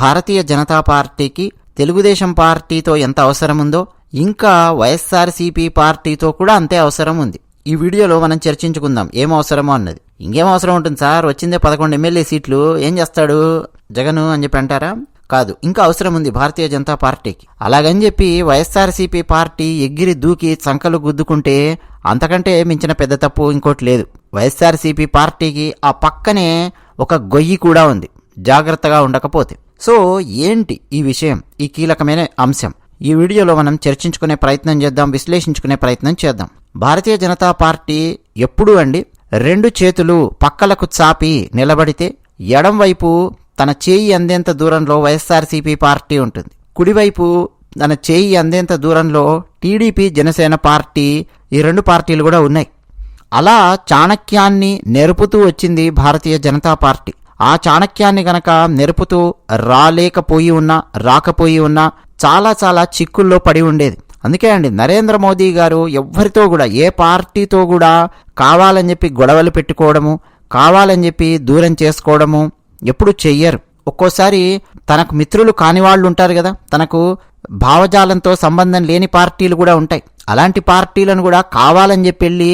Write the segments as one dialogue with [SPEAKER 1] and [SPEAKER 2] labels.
[SPEAKER 1] భారతీయ జనతా పార్టీకి తెలుగుదేశం పార్టీతో ఎంత అవసరముందో ఇంకా వైఎస్ఆర్సీపీ పార్టీతో కూడా అంతే అవసరం ఉంది ఈ వీడియోలో మనం చర్చించుకుందాం. ఏం అవసరమో అన్నది. ఇంకేం అవసరం ఉంటుంది సార్? వచ్చిందే పదకొండు ఎమ్మెల్యే సీట్లు. ఏం చేస్తాడు జగన్ అని చెప్పి అంటారా? కాదు ఇంకా అవసరం ఉంది భారతీయ జనతా పార్టీకి. అలాగని చెప్పి వైఎస్ఆర్సీపీ పార్టీ ఎగిరి దూకి చంకలు గుద్దుకుంటే అంతకంటే మించిన పెద్ద తప్పు ఇంకోటి లేదు. వైఎస్ఆర్సీపీ పార్టీకి ఆ పక్కనే ఒక గొయ్యి కూడా ఉంది. జాగ్రత్తగా ఉండకపోతే. సో ఏంటి ఈ విషయం? ఈ కీలకమైన అంశం. ఈ వీడియోలో మనం చర్చించుకునే ప్రయత్నం చేద్దాం విశ్లేషించుకునే ప్రయత్నం చేద్దాం. భారతీయ జనతా పార్టీ ఎప్పుడూ అండి రెండు చేతులు పక్కలకు చాపి నిలబడితే ఎడంవైపు తన చేయి అందేంత దూరంలో వైఎస్ఆర్సీపీ పార్టీ ఉంటుంది. కుడివైపు తన చేయి అందేంత దూరంలో టీడీపీ జనసేన పార్టీ ఈ రెండు పార్టీలు కూడా ఉన్నాయి. అలా చాణక్యాన్ని నెరుపుతూ వచ్చింది భారతీయ జనతా పార్టీ. ఆ చాణక్యాన్ని గనక నెరుపుతూ రాలేకపోయి ఉన్నా రాకపోయి ఉన్నా చాలా చాలా చిక్కుల్లో పడి ఉండేది. అందుకే అండి నరేంద్ర మోదీ గారు ఎవ్వరితో కూడా ఏ పార్టీతో కూడా కావాలని చెప్పి గొడవలు పెట్టుకోవడము కావాలని చెప్పి దూరం చేసుకోవడము ఎప్పుడు చెయ్యరు. ఒక్కోసారి తనకు మిత్రులు కాని వాళ్ళు ఉంటారు కదా తనకు భావజాలంతో సంబంధం లేని పార్టీలు కూడా ఉంటాయి. అలాంటి పార్టీలను కూడా కావాలని చెప్పి వెళ్ళి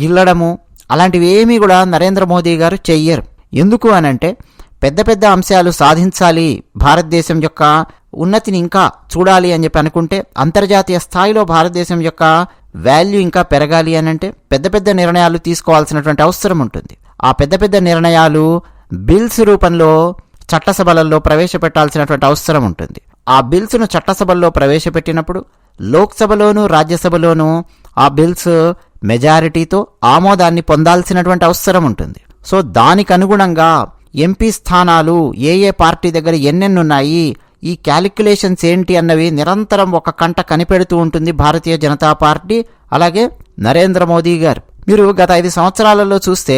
[SPEAKER 1] గిల్లడము అలాంటివి ఏమీ కూడా నరేంద్ర మోదీ గారు చెయ్యరు. ఎందుకు అనంటే పెద్ద పెద్ద అంశాలు సాధించాలి భారతదేశం యొక్క ఉన్నతిని ఇంకా చూడాలి అని చెప్పి అనుకుంటే అంతర్జాతీయ స్థాయిలో భారతదేశం యొక్క వాల్యూ ఇంకా పెరగాలి అని అంటే పెద్ద పెద్ద నిర్ణయాలు తీసుకోవాల్సినటువంటి అవసరం ఉంటుంది. ఆ పెద్ద పెద్ద నిర్ణయాలు బిల్స్ రూపంలో చట్టసభలలో ప్రవేశపెట్టాల్సినటువంటి అవసరం ఉంటుంది. ఆ బిల్స్ను చట్టసభల్లో ప్రవేశపెట్టినప్పుడు లోక్సభలోనూ రాజ్యసభలోనూ ఆ బిల్స్ మెజారిటీతో ఆమోదాన్ని పొందాల్సినటువంటి అవసరం ఉంటుంది. సో దానికి అనుగుణంగా ఎంపీ స్థానాలు ఏ ఏ పార్టీ దగ్గర ఎన్నెన్నున్నాయి ఈ క్యాలిక్యులేషన్స్ ఏంటి అన్నవి నిరంతరం ఒక కంట కనిపెడుతూ ఉంటుంది భారతీయ జనతా పార్టీ అలాగే నరేంద్ర మోదీ గారు. మీరు గత ఐదు సంవత్సరాలలో చూస్తే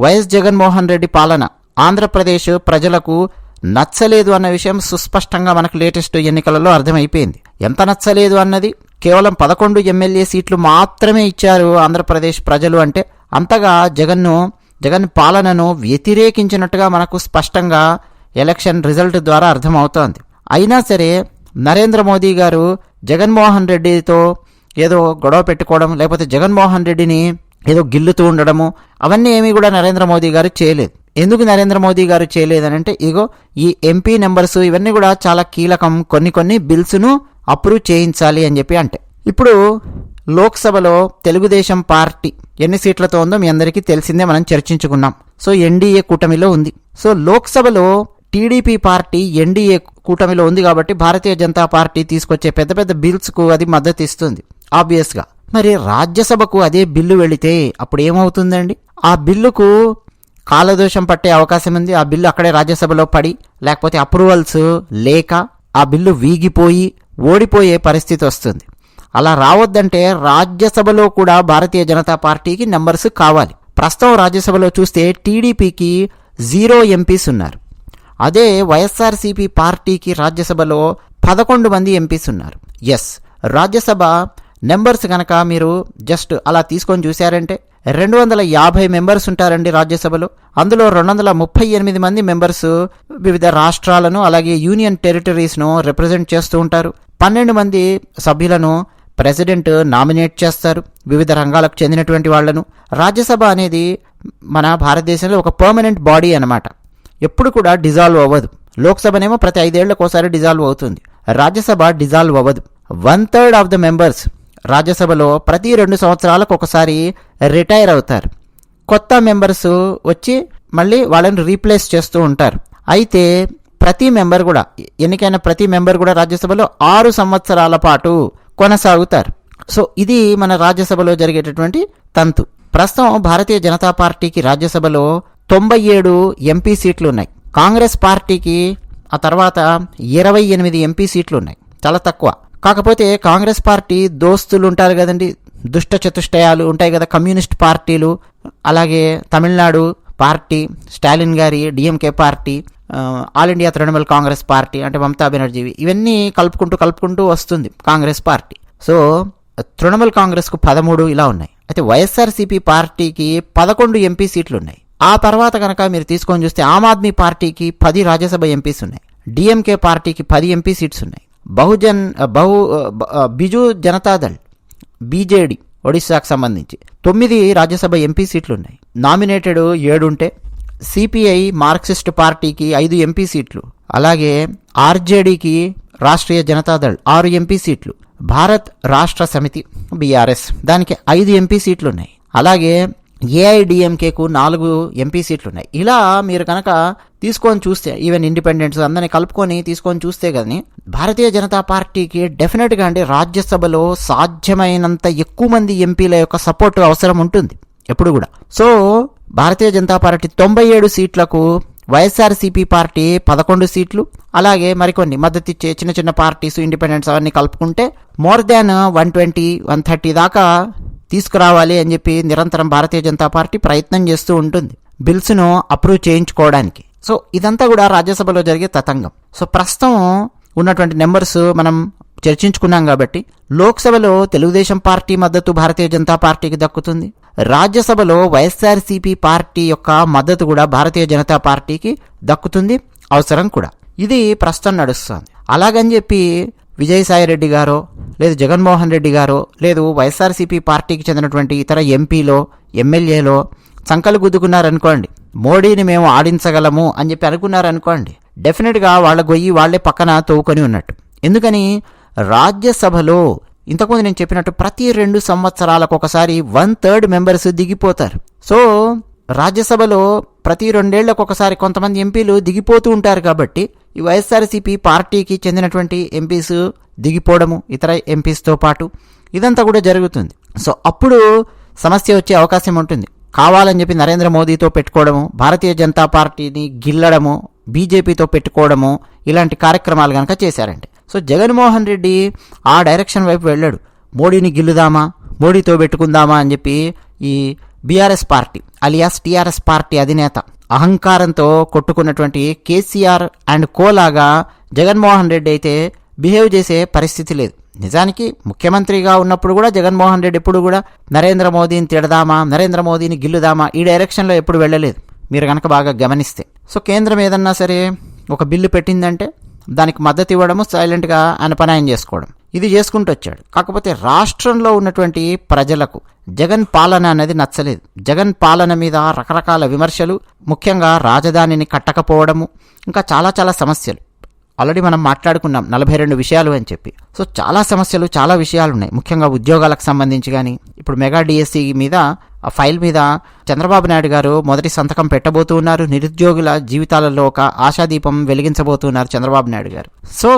[SPEAKER 1] వైఎస్ జగన్మోహన్ రెడ్డి పాలన ఆంధ్రప్రదేశ్ ప్రజలకు నచ్చలేదు అన్న విషయం సుస్పష్టంగా మనకు లేటెస్ట్ ఎన్నికలలో అర్థమైపోయింది. ఎంత నచ్చలేదు అన్నది? కేవలం పదకొండు ఎమ్మెల్యే సీట్లు మాత్రమే ఇచ్చారు ఆంధ్రప్రదేశ్ ప్రజలు అంటే అంతగా జగన్ను జగన్ పాలనను వ్యతిరేకించినట్టుగా మనకు స్పష్టంగా ఎలక్షన్ రిజల్ట్ ద్వారా అర్థమవుతోంది. అయినా సరే నరేంద్ర మోదీ గారు జగన్మోహన్ రెడ్డితో ఏదో గొడవ పెట్టుకోవడం లేకపోతే జగన్మోహన్ రెడ్డిని ఏదో గిల్లుతూ ఉండడము అవన్నీ ఏమీ కూడా నరేంద్ర మోదీ గారు చేయలేదు. ఎందుకు నరేంద్ర మోదీ గారు చేయలేదనంటే ఇగో ఈ ఎంపీ నెంబర్స్ ఇవన్నీ కూడా చాలా కీలకం. కొన్ని కొన్ని బిల్స్ను అప్రూవ్ చేయించాలి అని చెప్పి అంటే. ఇప్పుడు లోక్సభలో తెలుగుదేశం పార్టీ ఎన్ని సీట్లతో ఉందో మీ అందరికీ తెలిసిందే మనం చర్చించుకున్నాం. సో ఎన్డీఏ కూటమిలో ఉంది. సో లోక్సభలో టీడీపీ పార్టీ ఎన్డీఏ కూటమిలో ఉంది కాబట్టి భారతీయ జనతా పార్టీ తీసుకొచ్చే పెద్ద పెద్ద బిల్స్కు అది మద్దతు ఇస్తుంది ఆబ్వియస్గా. మరి రాజ్యసభకు అదే బిల్లు వెళితే అప్పుడు ఏమవుతుందండి? ఆ బిల్లుకు కాలదోషం పట్టే అవకాశం ఉంది. ఆ బిల్లు అక్కడే రాజ్యసభలో పడి లేకపోతే అప్రూవల్స్ లేక ఆ బిల్లు వీగిపోయి ఓడిపోయే పరిస్థితి వస్తుంది. అలా రావద్దంటే రాజ్యసభలో కూడా భారతీయ జనతా పార్టీకి నెంబర్స్ కావాలి. ప్రస్తుతం రాజ్యసభలో చూస్తే టీడీపీకి జీరో ఎంపీస్ ఉన్నారు. అదే వైఎస్ఆర్సీపీ పార్టీకి రాజ్యసభలో పదకొండు మంది ఎంపీస్ ఉన్నారు. ఎస్ రాజ్యసభ నెంబర్స్ కనుక మీరు జస్ట్ అలా తీసుకొని చూశారంటే రెండు వందల యాభై మెంబర్స్ ఉంటారండి రాజ్యసభలో. అందులో రెండు వందల ముప్పై ఎనిమిది మంది మెంబర్స్ వివిధ రాష్ట్రాలను అలాగే యూనియన్ టెరిటరీస్ను రిప్రజెంట్ చేస్తూ ఉంటారు. పన్నెండు మంది సభ్యులను ప్రెసిడెంట్ నామినేట్ చేస్తారు. వివిధ రంగాలకు చెందినటువంటి వాళ్ళను రాజ్యసభ అనేది మన భారతదేశంలో ఒక పర్మనెంట్ బాడీ అన్నమాట. ఎప్పుడు కూడా డిజాల్వ్ అవ్వదు. లోక్సభనేమో ప్రతి ఐదేళ్ళకు ఒకసారి డిజాల్వ్ అవుతుంది. రాజ్యసభ డిజాల్వ్ అవ్వదు. One third of the members రాజ్యసభలో ప్రతి రెండు సంవత్సరాలకు ఒకసారి రిటైర్ అవుతారు. కొత్త మెంబర్స్ వచ్చి మళ్ళీ వాళ్ళని రీప్లేస్ చేస్తూ ఉంటారు. అయితే ప్రతి మెంబర్ కూడా ఎన్నికైన ప్రతి మెంబర్ కూడా రాజ్యసభలో ఆరు సంవత్సరాల పాటు కొనసాగుతారు. సో ఇది మన రాజ్యసభలో జరిగేటటువంటి తంతు. ప్రస్తుతం భారతీయ జనతా పార్టీకి రాజ్యసభలో తొంభై ఏడు ఎంపీ సీట్లు ఉన్నాయి కాంగ్రెస్ పార్టీకి ఆ తర్వాత ఇరవై ఎనిమిది ఎంపీ సీట్లు ఉన్నాయి చాలా తక్కువ. కాకపోతే కాంగ్రెస్ పార్టీ దోస్తులు ఉంటారు కదండి. దుష్ట చతుష్టయాలు ఉంటాయి కదా కమ్యూనిస్ట్ పార్టీలు. అలాగే తమిళనాడు పార్టీ స్టాలిన్ గారి DMK party all India Trinamool Congress party అంటే మమతా బెనర్జీ ఇవన్నీ కలుపుకుంటూ కలుపుకుంటూ వస్తుంది కాంగ్రెస్ పార్టీ. సో తృణమూల్ కాంగ్రెస్కు పదమూడు ఇలా ఉన్నాయి. అయితే వైఎస్ఆర్సీపీ పార్టీకి పదకొండు ఎంపీ సీట్లు ఉన్నాయి ఆ తర్వాత కనుక మీరు తీసుకొని చూస్తే ఆమ్ ఆద్మీ పార్టీకి పది రాజ్యసభ ఎంపీస్ ఉన్నాయి. డిఎంకే పార్టీకి పది ఎంపీ సీట్స్ ఉన్నాయి. బహుజన్ బహు బిజు జనతాదళ్ బీజేడీ ఒడిశాకు సంబంధించి తొమ్మిది రాజ్యసభ ఎంపీ సీట్లు ఉన్నాయి నామినేటెడ్ ఏడుంటే సిపిఐ మార్క్సిస్ట్ పార్టీకి ఐదు ఎంపీ సీట్లు. అలాగే ఆర్జేడీకి రాష్ట్రీయ జనతాదళ్ ఆరు ఎంపీ సీట్లు. భారత్ రాష్ట్ర సమితి బీఆర్ఎస్ దానికి ఐదు ఎంపీ సీట్లు ఉన్నాయి అలాగే ఏఐడిఎంకేకు నాలుగు ఎంపీ సీట్లు ఉన్నాయి ఇలా మీరు కనుక తీసుకొని చూస్తే ఈవెన్ ఇండిపెండెంట్స్ అందరిని కలుపుకొని తీసుకొని చూస్తే కానీ భారతీయ జనతా పార్టీకి డెఫినెట్గా అంటే రాజ్యసభలో సాధ్యమైనంత ఎక్కువ మంది ఎంపీల యొక్క సపోర్ట్ అవసరం ఉంటుంది. ఎప్పుడు కూడా. సో భారతీయ జనతా పార్టీ తొంభై ఏడు సీట్లకు వైఎస్ఆర్సీపీ పార్టీ పదకొండు సీట్లు. అలాగే మరికొన్ని మద్దతిచ్చే చిన్న చిన్న పార్టీస్ ఇండిపెండెంట్స్ అవన్నీ కలుపుకుంటే more than one twenty one thirty దాకా తీసుకురావాలి అని చెప్పి నిరంతరం భారతీయ జనతా పార్టీ ప్రయత్నం చేస్తూ ఉంటుంది బిల్స్ను అప్రూవ్ చేయించుకోవడానికి. సో ఇదంతా కూడా రాజ్యసభలో జరిగే తతంగం. సో ప్రస్తుతం ఉన్నటువంటి నెంబర్స్ మనం చర్చించుకున్నాం కాబట్టి లోక్సభలో తెలుగుదేశం పార్టీ మద్దతు భారతీయ జనతా పార్టీకి దక్కుతుంది. రాజ్యసభలో వైఎస్ఆర్సీపీ పార్టీ యొక్క మద్దతు కూడా భారతీయ జనతా పార్టీకి దక్కుతుంది అవసరం కూడా. ఇది ప్రస్తుతం నడుస్తుంది. అలాగని చెప్పి విజయసాయి రెడ్డి గారో లేదు జగన్మోహన్ రెడ్డి గారో లేదు వైఎస్ఆర్సీపీ పార్టీకి చెందినటువంటి ఇతర ఎంపీలో ఎమ్మెల్యేలో సంకలు గుద్దుకున్నారనుకోండి మోడీని మేము ఆడించగలము అని చెప్పి అనుకున్నారనుకోండి డెఫినెట్గా వాళ్ళ గొయ్యి వాళ్ళే పక్కన తవ్వుకొని ఉన్నట్టు. ఎందుకని? రాజ్యసభలో ఇంతకుముందు నేను చెప్పినట్టు ప్రతి రెండు సంవత్సరాలకు ఒకసారి వన్ థర్డ్ మెంబర్స్ దిగిపోతారు. సో రాజ్యసభలో ప్రతి రెండేళ్ళకు ఒకసారి కొంతమంది ఎంపీలు దిగిపోతూ ఉంటారు కాబట్టి ఈ వైఎస్ఆర్సీపీ పార్టీకి చెందినటువంటి ఎంపీస్ దిగిపోవడము ఇతర ఎంపీస్తో పాటు ఇదంతా కూడా జరుగుతుంది. సో అప్పుడు సమస్య వచ్చే అవకాశం ఉంటుంది. కావాలని చెప్పి నరేంద్ర మోదీతో పెట్టుకోవడము భారతీయ జనతా పార్టీని గిల్లడము బీజేపీతో పెట్టుకోవడము ఇలాంటి కార్యక్రమాలు కనుక చేశారంటే. సో జగన్మోహన్ రెడ్డి ఆ డైరెక్షన్ వైపు వెళ్ళాడు. మోడీని గిల్లుదామా? మోడీతో పెట్టుకుందామా అని చెప్పి ఈ BRS party alias TRS party అధినేత అహంకారంతో కొట్టుకున్నటువంటి కేసీఆర్ అండ్ కోలాగా జగన్మోహన్ రెడ్డి అయితే బిహేవ్ చేసే పరిస్థితి లేదు. నిజానికి ముఖ్యమంత్రిగా ఉన్నప్పుడు కూడా జగన్మోహన్ రెడ్డి ఎప్పుడు కూడా నరేంద్ర మోదీని తిడదామా నరేంద్ర మోదీని గిల్లుదామా ఈ డైరెక్షన్లో ఎప్పుడు వెళ్ళలేదు. మీరు కనుక బాగా గమనిస్తే. సో కేంద్రం ఏదన్నా సరే ఒక బిల్లు పెట్టిందంటే దానికి మద్దతు ఇవ్వడము సైలెంట్గా అనపనాయం చేసుకోవడం. ఇది చేసుకుంటూ వచ్చాడు. కాకపోతే రాష్ట్రంలో ఉన్నటువంటి ప్రజలకు జగన్ పాలన అనేది నచ్చలేదు. జగన్ పాలన మీద రకరకాల విమర్శలు ముఖ్యంగా రాజధానిని కట్టకపోవడము ఇంకా చాలా చాలా సమస్యలు. ఆల్రెడీ మనం మాట్లాడుకున్నాం నలభై రెండు విషయాలు అని చెప్పి. సో చాలా సమస్యలు చాలా విషయాలు ఉన్నాయి ముఖ్యంగా ఉద్యోగాలకు సంబంధించి కానీ ఇప్పుడు మెగా డిఎస్సి మీద ఆ ఫైల్ మీద చంద్రబాబు నాయుడు గారు మొదటి సంతకం పెట్టబోతూ ఉన్నారు. నిరుద్యోగుల జీవితాలలో ఒక ఆశాదీపం వెలిగించబోతున్నారు చంద్రబాబు నాయుడు గారు. సో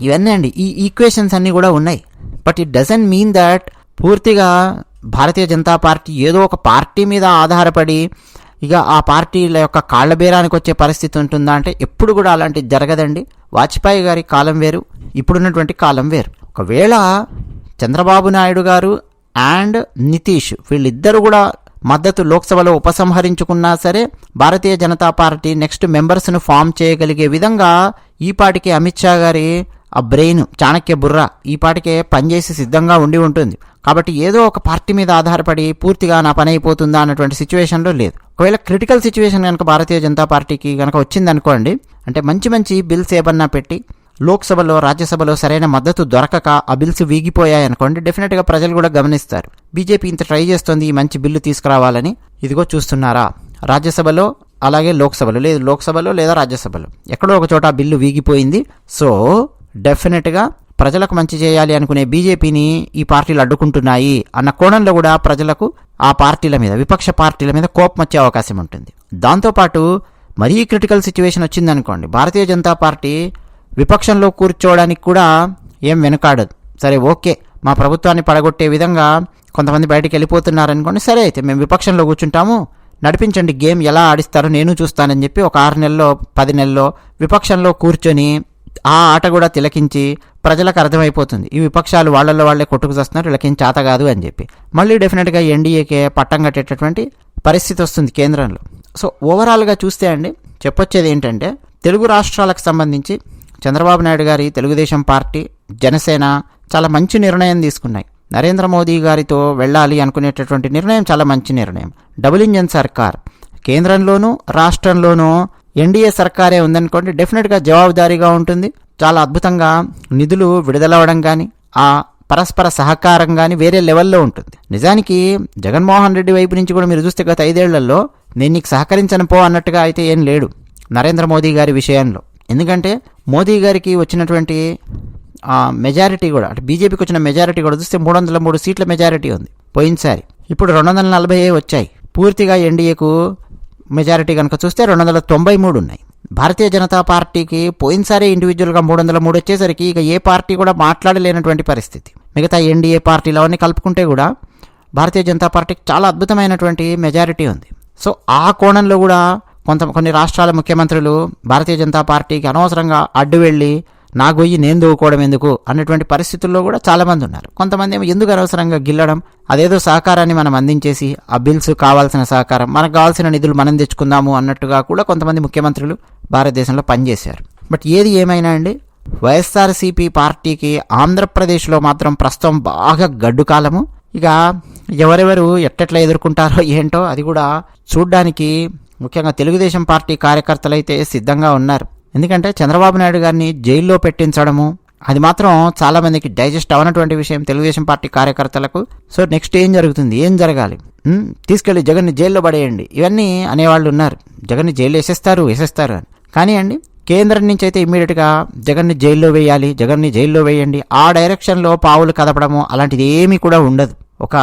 [SPEAKER 1] ఇవన్నీ అండి. ఈ ఈక్వేషన్స్ అన్నీ కూడా ఉన్నాయి. But it doesn't mean that పూర్తిగా భారతీయ జనతా పార్టీ ఏదో ఒక పార్టీ మీద ఆధారపడి ఇక ఆ పార్టీల యొక్క కాళ్ళబేరానికి వచ్చే పరిస్థితి ఉంటుందా అంటే ఎప్పుడు కూడా అలాంటిది జరగదండి. వాజ్పేయి గారి కాలం వేరు ఇప్పుడున్నటువంటి కాలం వేరు. ఒకవేళ చంద్రబాబు నాయుడు గారు అండ్ నితీష్ వీళ్ళిద్దరూ కూడా మద్దతు లోక్సభలో ఉపసంహరించుకున్నా సరే భారతీయ జనతా పార్టీ నెక్స్ట్ మెంబర్స్ను ఫామ్ చేయగలిగే విధంగా ఈ పాటికి అమిత్ షా గారి ఆ బ్రెయిన్ చాణక్య బుర్ర ఈ పాటికే పనిచేసి సిద్ధంగా ఉండి ఉంటుంది. కాబట్టి ఏదో ఒక పార్టీ మీద ఆధారపడి పూర్తిగా నా పని అయిపోతుందా అన్నటువంటి సిచ్యువేషన్లో లేదు. ఒకవేళ క్రిటికల్ సిచ్యువేషన్ కనుక భారతీయ జనతా పార్టీకి కనుక వచ్చిందనుకోండి అంటే మంచి మంచి బిల్స్ ఏమన్నా పెట్టి లోక్సభలో రాజ్యసభలో సరైన మద్దతు దొరకక ఆ బిల్స్ వీగిపోయాయనుకోండి డెఫినెట్గా ప్రజలు కూడా గమనిస్తారు. బీజేపీ ఇంత ట్రై చేస్తోంది ఈ మంచి బిల్లు తీసుకురావాలని. ఇదిగో చూస్తున్నారా? రాజ్యసభలో అలాగే లోక్సభలో లేదు లోక్సభలో లేదా రాజ్యసభలో. ఎక్కడో ఒక చోట ఆ బిల్లు వీగిపోయింది. సో డెఫినెట్గా ప్రజలకు మంచి చేయాలి అనుకునే బీజేపీని ఈ పార్టీలు అడ్డుకుంటున్నాయి అన్న కోణంలో కూడా ప్రజలకు ఆ పార్టీల మీద విపక్ష పార్టీల మీద కోపం వచ్చే అవకాశం ఉంటుంది. దాంతోపాటు మరీ క్రిటికల్ సిచ్యువేషన్ వచ్చిందనుకోండి. భారతీయ జనతా పార్టీ విపక్షంలో కూర్చోవడానికి కూడా ఏం వెనుకాడదు. సరే ఓకే మా ప్రభుత్వాన్ని పడగొట్టే విధంగా కొంతమంది బయటికి వెళ్ళిపోతున్నారనుకోండి సరే అయితే మేము విపక్షంలో కూర్చుంటాము. నడిపించండి గేమ్ ఎలా ఆడిస్తారో నేను చూస్తానని చెప్పి ఒక ఆరు నెలలో పది నెలల్లో విపక్షంలో కూర్చొని ఆ ఆట కూడా తిలకించి ప్రజలకు అర్థమైపోతుంది. ఈ విపక్షాలు వాళ్ళల్లో వాళ్ళే కొట్టుకు చేస్తున్నారు వీళ్ళకేం చేత కాదు అని చెప్పి. మళ్ళీ డెఫినెట్గా ఎన్డీఏకే పట్టం కట్టేటటువంటి పరిస్థితి వస్తుంది కేంద్రంలో. సో ఓవరాల్గా చూస్తే అండి చెప్పొచ్చేది ఏంటంటే తెలుగు రాష్ట్రాలకు సంబంధించి చంద్రబాబు నాయుడు గారి తెలుగుదేశం పార్టీ జనసేన చాలా మంచి నిర్ణయం తీసుకున్నాయి. నరేంద్ర మోదీ గారితో వెళ్ళాలి అనుకునేటటువంటి నిర్ణయం చాలా మంచి నిర్ణయం. డబుల్ ఇంజన్ సర్కార్ కేంద్రంలోనూ రాష్ట్రంలోనూ ఎన్డీఏ సర్కారే ఉందనుకోండి డెఫినెట్గా జవాబుదారీగా ఉంటుంది. చాలా అద్భుతంగా నిధులు విడుదలవ్వడం కానీ ఆ పరస్పర సహకారం కానీ వేరే లెవెల్లో ఉంటుంది. నిజానికి జగన్మోహన్ రెడ్డి వైపు నుంచి కూడా మీరు చూస్తే గత ఐదేళ్ళలో నేను నీకు సహకరించను పో అన్నట్టుగా అయితే ఏం లేడు నరేంద్ర మోదీ గారి విషయంలో. ఎందుకంటే మోదీ గారికి వచ్చినటువంటి ఆ మెజారిటీ కూడా అంటే బీజేపీకి వచ్చిన మెజారిటీ కూడా చూస్తే మూడు వందల మూడు సీట్ల మెజారిటీ ఉంది పోయినసారి. ఇప్పుడు రెండు వందల నలభై వచ్చాయి. పూర్తిగా ఎన్డీఏకు మెజారిటీ కనుక చూస్తే రెండు వందల తొంభై మూడు ఉన్నాయి. భారతీయ జనతా పార్టీకి పోయినసారి ఇండివిజువల్గా మూడు వందల మూడు వచ్చేసరికి ఇక ఏ పార్టీ కూడా మాట్లాడలేనటువంటి పరిస్థితి. మిగతా ఎన్డీఏ పార్టీలు అవన్నీ కలుపుకుంటే కూడా భారతీయ జనతా పార్టీకి చాలా అద్భుతమైనటువంటి మెజారిటీ ఉంది. సో ఆ కోణంలో కూడా కొంత కొన్ని రాష్ట్రాల ముఖ్యమంత్రులు భారతీయ జనతా పార్టీకి అనవసరంగా అడ్డు వెళ్ళి నా గొయ్యి నేను దూకోవడం ఎందుకు అన్నటువంటి పరిస్థితుల్లో కూడా చాలామంది ఉన్నారు. కొంతమంది ఏమో ఎందుకు అనవసరంగా గిల్లడం? అదేదో సహకారాన్ని మనం అందించేసి ఆ బిల్స్ కావాల్సిన సహకారం మనకు కావాల్సిన నిధులు మనం తెచ్చుకుందాము అన్నట్టుగా కూడా కొంతమంది ముఖ్యమంత్రులు భారతదేశంలో పనిచేశారు. బట్ ఏది ఏమైనా అండి? వైఎస్ఆర్సీపీ పార్టీకి ఆంధ్రప్రదేశ్లో మాత్రం ప్రస్తుతం బాగా గడ్డు కాలము. ఇక ఎవరెవరు ఎట్టెట్లా ఎదుర్కొంటారో ఏంటో అది కూడా చూడ్డానికి ముఖ్యంగా తెలుగుదేశం పార్టీ కార్యకర్తలు అయితే సిద్ధంగా ఉన్నారు. ఎందుకంటే చంద్రబాబు నాయుడు గారిని జైల్లో పెట్టించడము అది మాత్రం చాలామందికి డైజెస్ట్ అవనటువంటి విషయం తెలుగుదేశం పార్టీ కార్యకర్తలకు. సో నెక్స్ట్ ఏం జరుగుతుంది? ఏం జరగాలి? తీసుకెళ్ళి తీసుకెళ్ళి జగన్ని జైల్లో పడేయండి. ఇవన్నీ అనేవాళ్ళు ఉన్నారు. జగన్ని జైల్లో వేసేస్తారు వేసేస్తారు అని. కానీ అండి కేంద్రం నుంచి అయితే ఇమ్మీడియట్గా జగన్ని జైల్లో వేయాలి జగన్ని జైల్లో వేయండి. ఆ డైరెక్షన్లో పావులు కదపడము అలాంటిది ఏమీ కూడా ఉండదు. ఒక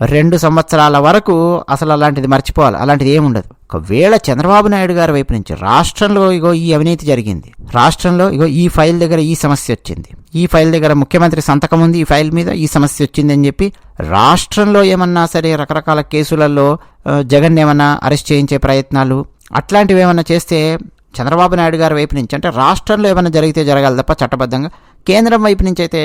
[SPEAKER 1] రెండు సంవత్సరాల వరకు అసలు అలాంటిది మర్చిపోవాలి. అలాంటిది ఏముండదు ఒకవేళ చంద్రబాబు నాయుడు గారి వైపు నుంచి రాష్ట్రంలో ఇగో ఈ అవినీతి జరిగింది. రాష్ట్రంలో ఇగో ఈ ఫైల్ దగ్గర ఈ సమస్య వచ్చింది. ఈ ఫైల్ దగ్గర ముఖ్యమంత్రి సంతకం ఉంది. ఈ ఫైల్ మీద ఈ సమస్య వచ్చింది అని చెప్పి రాష్ట్రంలో ఏమన్నా సరే రకరకాల కేసులలో జగన్ ఏమన్నా అరెస్ట్ చేయించే ప్రయత్నాలు అట్లాంటివి ఏమన్నా చేస్తే చంద్రబాబు నాయుడు గారి వైపు నుంచి అంటే రాష్ట్రంలో ఏమైనా జరిగితే జరగాలి తప్ప చట్టబద్ధంగా కేంద్రం వైపు నుంచి అయితే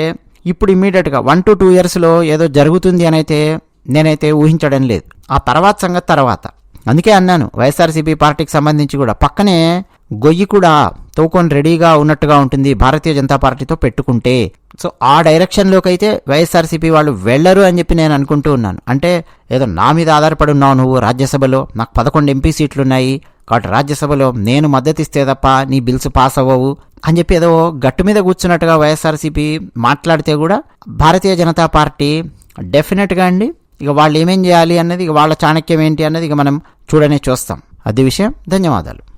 [SPEAKER 1] ఇప్పుడు ఇమీడియట్గా వన్ టు టూ ఇయర్స్లో ఏదో జరుగుతుంది అని అయితే నేనైతే ఊహించడం లేదు. ఆ తర్వాత సంగతి తర్వాత. అందుకే అన్నాను వైఎస్ఆర్సీపీ పార్టీకి సంబంధించి కూడా. పక్కనే గొయ్యి కూడా తోకొని రెడీగా ఉన్నట్టుగా ఉంటుంది భారతీయ జనతా పార్టీతో పెట్టుకుంటే. సో ఆ డైరెక్షన్లోకి అయితే వైఎస్ఆర్సీపీ వాళ్ళు వెళ్ళరు అని చెప్పి నేను అనుకుంటూ ఉన్నాను. అంటే ఏదో నా మీద ఆధారపడి ఉన్నావు నువ్వు రాజ్యసభలో. నాకు పదకొండు ఎంపీ సీట్లు ఉన్నాయి కాబట్టి రాజ్యసభలో నేను మద్దతు ఇస్తే తప్ప నీ బిల్స్ పాస్ అవ్వవు అని చెప్పి ఏదో గట్టు మీద కూర్చున్నట్టుగా వైఎస్ఆర్సీపీ మాట్లాడితే కూడా భారతీయ జనతా పార్టీ డెఫినెట్గా అండి ఇక వాళ్ళు ఏమేం చేయాలి అన్నది ఇక వాళ్ళ చాణక్యం ఏంటి అన్నది ఇక మనం చూడనే చూస్తాం. అది విషయం. ధన్యవాదాలు.